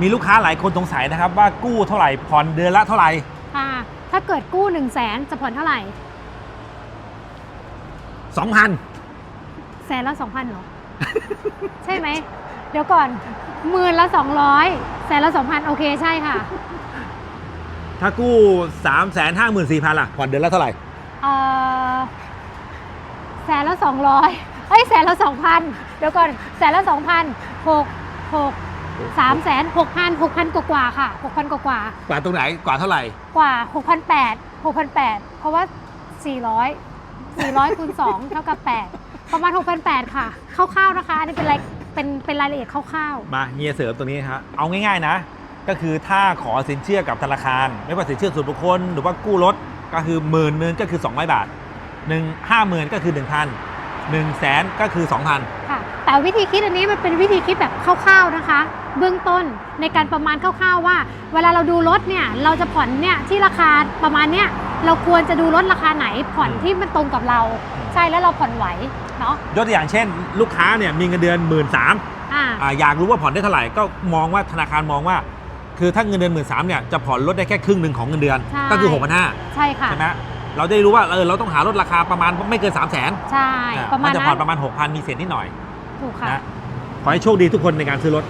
มีลูกค้าหลายคนสงสัยนะครับว่ากู้เท่าไหร่ผ่อนเดือนละเท่าไหร่ค่ะ ถ้าเกิดกู้1นึ่งแสนจะผ่อนเท่าไหร่2,000แสนละสองพันเหรอ ใช่ไหม เดี๋ยวก่อนหมื่นละสองร้อยแสนละสองพันโอเคใช่ค่ะถ้ากู้3 5 4 0 0 0ล่ะผ่อนเดือนละเท่าไหร่เอ่อแสนละสองร้อยเอ้ยแสนละสองพันเดี๋ยวก่อนแสนละสองพันหกหก สามแสนหกพันหกพันกว่าๆค่ะหกพันกว่ากว่าตรงไหนกว่าเท่าไหร่ๆกว่าหกพันแปดหกพันแปดเพราะว่าสี่ร้อยสี่ร้อยคูณสองเท่ากับแปดประมาณหกพันแปดค่ะคร่าวๆนะคะ อันนี้เป็นรายเป็นเป็นรายละเอียดคร่าวมาเฮียเสริมตรงนี้ครับเอาง่าย ๆนะ ก็คือถ้าขอสินเชื่อกับธนาคาร ไม่ว่าสินเชื่อส่วนบุคคลหรือว่ากู้รถก็คือหมื่นนึงก็คือ 200 บาทหนึ่งห้าหมื่นก็คือ 1,000 1 0 0 0 0แสนก็คือ 2,000ๆค่ะ แต่วิธีคิดอันนี้มันเป็นวิธีคิดแบบคร่าวๆนะคะ เบื้องต้นในการประมาณคร่าวๆว่า เวลาเราดูรถเนี่ยเราจะผ่อนเนี่ยที่ราคาประมาณเนี้ยเราควรจะดูรถราคาไหนผ่อนอืมที่มันตรงกับเรา ใช่แล้วเราผ่อนไหวเนาะยกตัวอย่างเช่น ลูกค้าเนี่ยมีเงินเดือน1 3ื่นอ่าอ่าอยากรู้ว่าผ่อนได้เท่าไหร่ก็มองว่าธนาคารมองว่า คือถ้าเงินเดือน1 3ื่นเนี่ยจะผ่อนรถได้แค่ครึ่งหนึ่งของเงินเดือนใช่ก็คือ6 5 0 0ใช่ค่ะใช่ไหม เราจะได้รู้ว่าเออเราต้องหารถราคาประมาณไม่เกิน3 0 0 0 0นใช่ ประมาณจะนั้ผ่อนนประมาณ 6,000 มีเศษนิดหน่อยถูกค่ะ นะขอให้โชคดีทุกคนในการซื้อรถ